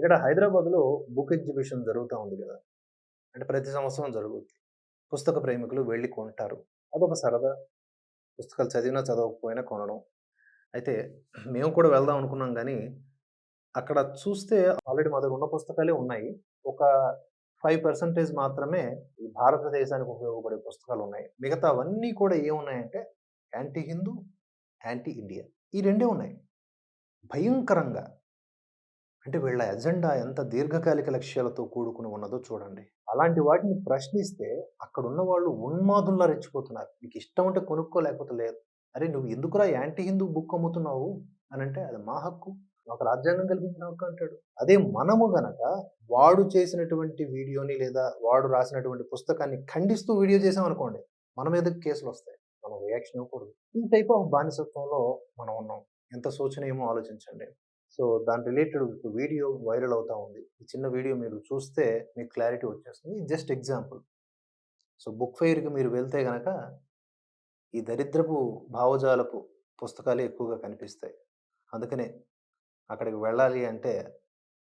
ఇక్కడ హైదరాబాద్లో book exhibition జరుగుతూ ఉంది కదా. అంటే ప్రతి సంవత్సరం జరుగుతుంది పుస్తక ప్రేమికులు వెళ్ళి కొంటారు. అదొక సరదా. పుస్తకాలు చదివినా చదవకపోయినా కొనడం. అయితే మేము కూడా వెళ్దాం అనుకున్నాం కానీ అక్కడ చూస్తే ఆల్రెడీ మా దగ్గర ఉన్న పుస్తకాలే ఉన్నాయి. ఒక ఫైవ్ పర్సెంటేజ్ మాత్రమే ఈ భారతదేశానికి ఉపయోగపడే పుస్తకాలు ఉన్నాయి. మిగతా అవన్నీ కూడా ఏమున్నాయంటే యాంటీ హిందూ యాంటీ ఇండియా ఈ రెండే ఉన్నాయి. భయంకరంగా. అంటే వీళ్ళ ఎజెండా ఎంత దీర్ఘకాలిక లక్ష్యాలతో కూడుకుని ఉన్నదో చూడండి. అలాంటి వాటిని ప్రశ్నిస్తే అక్కడ ఉన్న వాళ్ళు ఉన్మాదుల్లా రెచ్చిపోతున్నారు. నీకు ఇష్టం ఉంటే కొనుక్కో లేకపోతే లేదు. అరే నువ్వు ఎందుకురా యాంటీ హిందూ బుక్ అమ్ముతున్నావు? అని అంటే అది మా హక్కు ఒక రాజ్యాంగం కల్పించిన హక్కు అంటాడు. అదే మనము గనక వాడు చేసినటువంటి వీడియోని లేదా వాడు రాసినటువంటి పుస్తకాన్ని ఖండిస్తూ వీడియో చేసాం అనుకోండి మన మీదకి కేసులు వస్తాయి. మనం రియాక్షన్ ఇవ్వకూడదు. ఈ టైప్ ఆఫ్ బానిసత్వంలో మనం ఉన్నాం. ఎంత శోచనీయమో ఆలోచించండి. సో దాని రిలేటెడ్ వీడియో వైరల్ అవుతా ఉంది. ఈ చిన్న వీడియో మీరు చూస్తే మీకు క్లారిటీ వచ్చేస్తుంది. Just example. సో బుక్ ఫెయిర్కి మీరు వెళ్తే గనక ఈ దరిద్రపు భావజాలపు పుస్తకాలే ఎక్కువగా కనిపిస్తాయి. అందుకనే అక్కడికి వెళ్ళాలి అంటే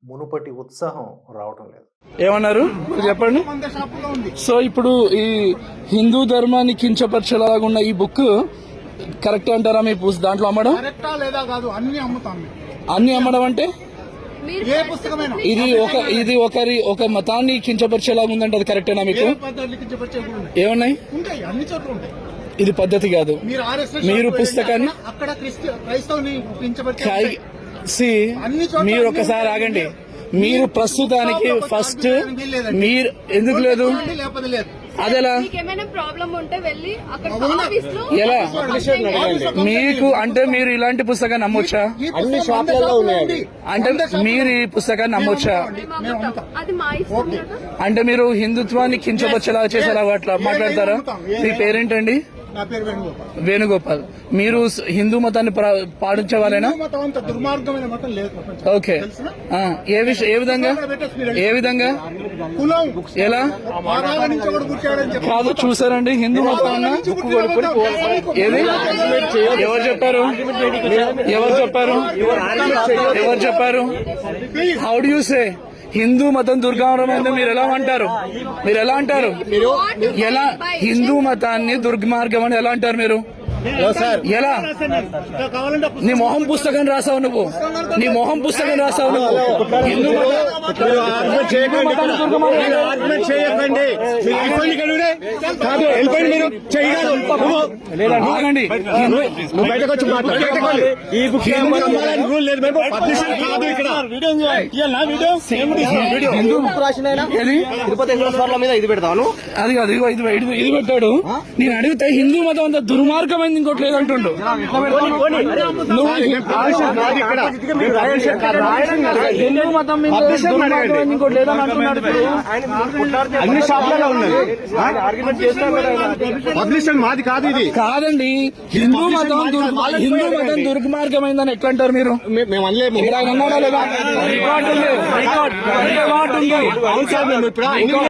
మునుపటి ఉత్సాహం రావటం లేదు. ఏమన్నారు? చెప్పండి. సో ఇప్పుడు ఈ హిందూ ధర్మాన్ని కించపరిచేలాగా ఉన్న ఈ బుక్ కరెక్ట్ అంటారా మీ దాంట్లో అమ్మడం? కరెక్టా లేదా కాదు అన్ని అమ్ముతాం మేము. అన్ని అమ్మడం అంటే? ఏ పుస్తకమైనా. ఇది ఒక ఇది ఒకరి ఒక మతాన్ని కించపరిచేలాగా ఉందంటే అది కరెక్టేనా మీకు? ఏమన్నాయి? ఉంటాయి అన్ని చోట్ల ఉంటాయి. ఇది పద్ధతి కాదు. మీరు ఆర్ఎస్ఎస్ మీరు షాప్కి పుస్తకాన్ని-. సి మీరు ఉంటాయి. ఆగండి. మీరు ప్రస్తుతానికి ఫస్ట్. మీరు ఎందుకు లేదు. అదెలా మీకేమైనా ప్రాబ్లం ఉంటే వెళ్ళి అక్కడ అవునా? ఆఫీస్లో ఎలా? మీకు అంటే మీరు ఇలాంటి పుస్తకాన్ని నమ్మొచ్చా? షాపులలో ఉన్నాయి అంటే మీరు ఈ పుస్తకాన్ని నమ్మొచ్చా? అంటే మీరు హిందుత్వాన్ని కించపరిచేలా చేసేలా అట్లా మాట్లాడతారా? మీ పేరేంటండి? నా పేరు వేణుగోపాల్. వేణుగోపాల్. మీరు హిందూ మతాన్ని పాటించే వాళ్ళేనా హిందూ మతం అంత దుర్మార్గమైన మతం లేదు. ప్రపంచంలో. ఓకే. తెలుసునా? ఆ, ఏ విషయం ఏ విధంగా? ఏ విధంగా? కులం. ఎలా? కాదు చూసారండి హిందూ మతం అన్న ఏది? ఎవరు చెప్పారు? ఎవరు చెప్పారు? ఎవరు చెప్పారు? How do you say Hindu మతం దుర్గారమైంది మీరు ఎలా అంటారు? మీరు ఎలా అంటారు? ఎలా? హిందూ మతాన్ని దుర్మార్గం అని ఎలా అంటారు మీరు? ఎలా? కావాలంటే నీ మొహం పుస్తకం రాసావు నువ్వు. నీ మొహం పుస్తకం రాసావు నువ్వు. హిందూ చేయకండి చేయకండి. కాదు వెళ్ళిపోయింది మీరు చేయగలరు నువ్వు బయటకు వచ్చి మాట్లాడు బయటకు వెళ్ళు. ఈ బుక్ అమ్మాలని రూల్ లేదు మేము పబ్లిషన్ కాదు ఇక్కడ హిందూ ఏది? తిరుపతి మీద ఇది పెడతాను అది కాదు ఇదిగో ఇది ఇది పెట్టాడు నేను అడిగితే హిందూ మతం అంత దుర్మార్గమైంది ఇంకోటి లేదంటుండు. హిందూ మతం. ఇంకోటి లేదని అంటున్నాడు అన్ని షాపులలో ఉన్నది పబ్లిషన్ మాది కాదు ఇది. కాదండి. హిందూ మతం హిందూ మతం దుర్మార్గమైందని ఎట్లా అంటారు మీరు మేము అనలేము ఇక్కడ ఆయన ఉన్నాడా లేదా? రికార్డు ఉంది. రికార్డ్ రికార్డ్ ఉంది.